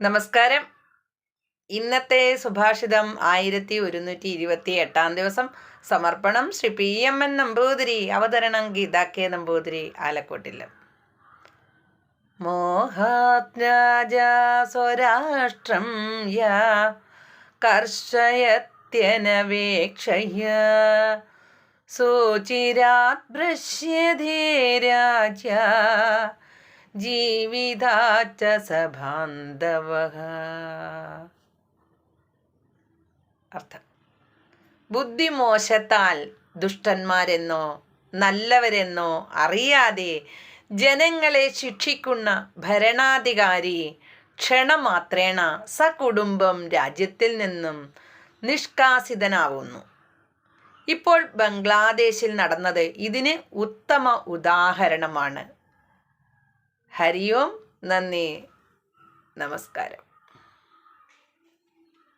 നമസ്കാരം. ഇന്നത്തെ സുഭാഷിതം ആയിരത്തി ഒരുന്നൂറ്റി ഇരുപത്തി എട്ടാം ദിവസം. സമർപ്പണം Shri P M N Namboothiri അവതരണം ഗീതാ കെ നമ്പൂതിരി ആലക്കോട്ടില്ല മോഹാത്രാജ സ്വരാഷ്ട്രം യാ കർഷയത്യനവേക്ഷയ സൂചിരാത് ഭൃശ്യധേ രാജ ജീവിതാച്ച സഭാന്തവ. അർത്ഥം. ബുദ്ധിമോശത്താൽ ദുഷ്ടന്മാരെന്നോ നല്ലവരെന്നോ അറിയാതെ ജനങ്ങളെ ശിക്ഷിക്കുന്ന ഭരണാധികാരി ക്ഷണമാത്രേണ സകുടുംബം രാജ്യത്തിൽ നിന്നും നിഷ്കാസിതനാവുന്നു. ഇപ്പോൾ ബംഗ്ലാദേശിൽ നടന്നത് ഇതിന് ഉത്തമ ഉദാഹരണമാണ്. ഹരി ഓം നന്ദി. നമസ്കാരം.